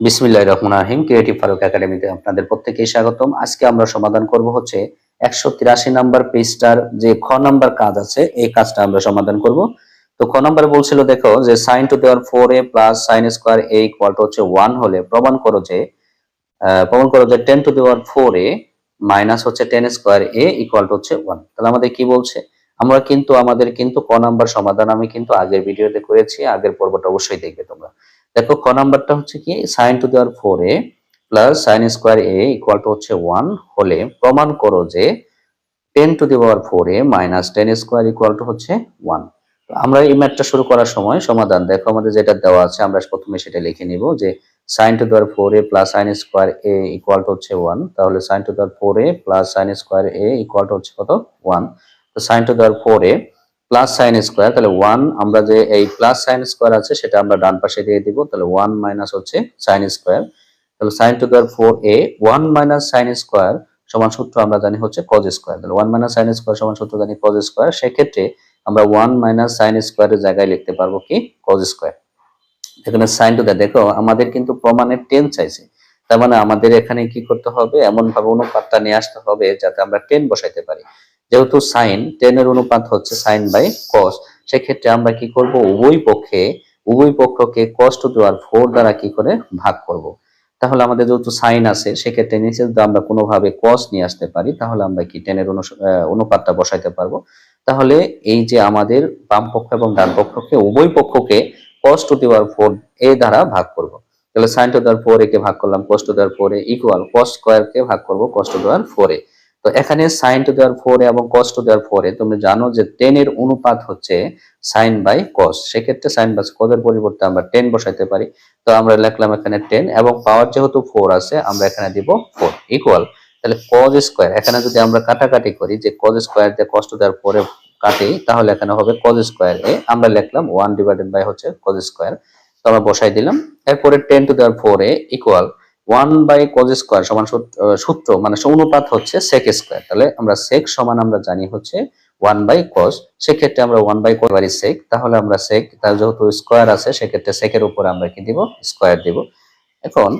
বিসমিল্লাহ রহমান রাহিম। ক্রিয়েটিভ ফারুক একাডেমিতে আপনাদের প্রত্যেকেই স্বাগতম। আজকে আমরা সমাধান করব হচ্ছে একশো তিরাশি নাম্বার পেজটার যে খ নাম্বার কাজ আছে, এই কাজটা আমরা সমাধান করব। তো খ নাম্বার বলছিল, দেখো, যে sine to the power four A plus sine square A equal to হচ্ছে ওয়ান হলে প্রমাণ করো যে প্রমাণ করো যে tan to the power four A minus হচ্ছে tan square A equal to হচ্ছে ওয়ান তাহলে আমাদের কি বলছে? আমরা কিন্তু, আমাদের কিন্তু ক নাম্বার সমাধান আমি কিন্তু আগের ভিডিওতে করেছি। আগের পর্বটা অবশ্যই দেখবে তোমরা। দেখো ক নাম্বারটা হচ্ছে কি? Sine to the power four A plus sine square A equal to হচ্ছে ওয়ান হলে প্রমাণ করো যে tan to the power four A minus tan square equal to হচ্ছে ওয়ান আমরা এই ম্যাথটা শুরু করার সময় সমাধান, দেখো আমাদের যেটা দেওয়া আছে আমরা প্রথমে সেটা লিখে নিব যে sine to the power four A plus sine square A equal to হচ্ছে ওয়ান তাহলে sine to the power four A plus sine square A equal to হচ্ছে কত? ওয়ান তো sine to the power four A plus sine square তাহলে one আমরা যে এই plus sine square আছে, সেটা আমরা ডান পাশে দিয়ে দিব, তাহলে ওয়ান মাইনাস হচ্ছে সাইন স্কোয়ার তাহলে sine to the power four A one minus sine square সমান সূত্র আমরা জানি হচ্ছে কজ স্কোয়ার তাহলে ওয়ান মাইনাস সাইন স্কোয়ার সমান সূত্র জানি কজ স্কোয়ার সেক্ষেত্রে আমরা ওয়ান মাইনাস সাইন স্কোয়ারের জায়গায় লিখতে পারব কি? কজ স্কোয়ার এখানে সাইন টু দেখো, আমাদের কিন্তু প্রমাণের টেন চাইছে। তার মানে আমাদের এখানে কি করতে হবে? এমন ভাবে অনুপাতটা নিয়ে আসতে হবে যাতে আমরা টেন বসাইতে পারি। যেহেতু সাইন টেন এর অনুপাত হচ্ছে সাইন বাই কস সেক্ষেত্রে আমরা কি করব? উভয় পক্ষে, উভয় পক্ষকে কস টু দেওয়ার ফোর দ্বারা কি করে ভাগ করব? তাহলে আমাদের যেহেতু সাইন আছে, সেক্ষেত্রে নিচে যদি আমরা কোনোভাবে কস নিয়ে আসতে পারি, তাহলে আমরা কি টেনের অনুপাতটা বসাইতে পারব? তাহলে এই যে আমাদের বাম পক্ষ এবং ডান পক্ষকে, উভয় পক্ষকে কস টু দেওয়ার ফোর এ দ্বারা ভাগ করব। তাহলে sine to the power four কে ভাগ করলাম? Cos to the power four equal cos square কে ভাগ করব কস টু দেওয়ার ফোর এ। তো এখানে সাইন টু দেওয়ার ফোর এবং কস টু দেওয়ার ফোর তুমি জানো যে টেন এর অনুপাত হচ্ছে সাইন বাই কস সেক্ষেত্রে সাইন বাই কজের পরিবর্তে আমরা টেন বসাইতে পারি। তো আমরা লিখলাম এখানে টেন এবং পাওয়ার যেহেতু ফোর আছে, আমরা এখানে দিব ফোর ইকুয়াল তাহলে কজ স্কোয়ার এখানে যদি আমরা কাটাকাটি করি যে কজ স্কোয়ার দিয়ে কস টু দেওয়ার পরে কাটি, তাহলে এখানে হবে কজ স্কোয়ার এ। আমরা লিখলাম ওয়ান ডিভাইডেড বাই হচ্ছে কজ স্কোয়ার তো আমরা বসাই দিলাম। এরপরে tan to the power four A equal one by cos square সমান সূত্র- মানে অনুপাত হচ্ছে সেক স্কোয়ার তাহলে আমরা সেক সমান আমরা জানি হচ্ছে ওয়ান বাই কজ। সেক্ষেত্রে আমরা ওয়ান বাই কজ বাড়ি সেক তাহলে আমরা সেক তার যেহেতু স্কোয়ার আছে, সেক্ষেত্রে সেকের উপরে আমরা কি দিব? স্কোয়ার দিব। এখন,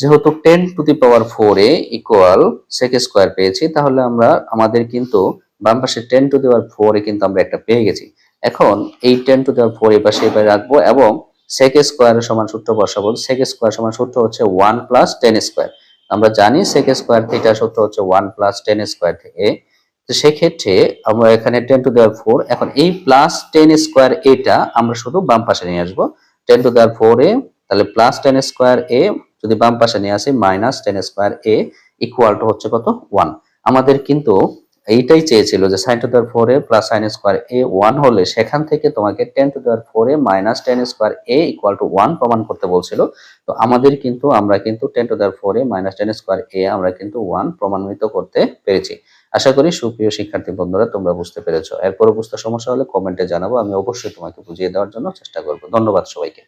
যেহেতু tan to the power four A equal sec square পেয়েছি, তাহলে আমরা, আমাদের কিন্তু বাম পাশে tan to the power four A কিন্তু আমরা একটা পেয়ে গেছি। এখন, এই tan to the power four A পাশে এবার রাখব এবং সেক স্কোয়ারের সমান সূত্র বসাবো। সেক স্কোয়ার সমান সূত্র হচ্ছে ওয়ান প্লাস টেন স্কোয়ার আমরা জানি সেক স্কোয়ার থিটা সূত্র হচ্ছে ওয়ান প্লাস টেন স্কোয়ার থেকে। তো সেক্ষেত্রে আমরা এখানে টেন টু দেওয়ার ফোর এখন এই প্লাস টেন স্কোয়ার এটা আমরা শুধু বাম পাশে নিয়ে আসব। Tan to the power four A, তাহলে প্লাস টেন স্কোয়ার এ যদি বাম পাশে নিয়ে আসি minus tan square A equal to হচ্ছে কত? ওয়ান আমাদের কিন্তু এইটাই চেয়েছিল যে sine to the power four A plus sine square A one হলে সেখান থেকে তোমাকে tan to the power four A minus tan square A equal to one প্রমাণ করতে বলছিল। তো আমাদের কিন্তু, আমরা কিন্তু tan to the power four A minus tan square A আমরা কিন্তু ওয়ান প্রমাণিত করতে পেরেছি। আশা করি সুপ্রিয় শিক্ষার্থী বন্ধুরা, তোমরা বুঝতে পেরেছ। এরপর বুঝতে সমস্যা হলে কমেন্টে জানাব। আমি অবশ্যই তোমাকে বুঝিয়ে দেওয়ার জন্য চেষ্টা করব। ধন্যবাদ সবাইকে।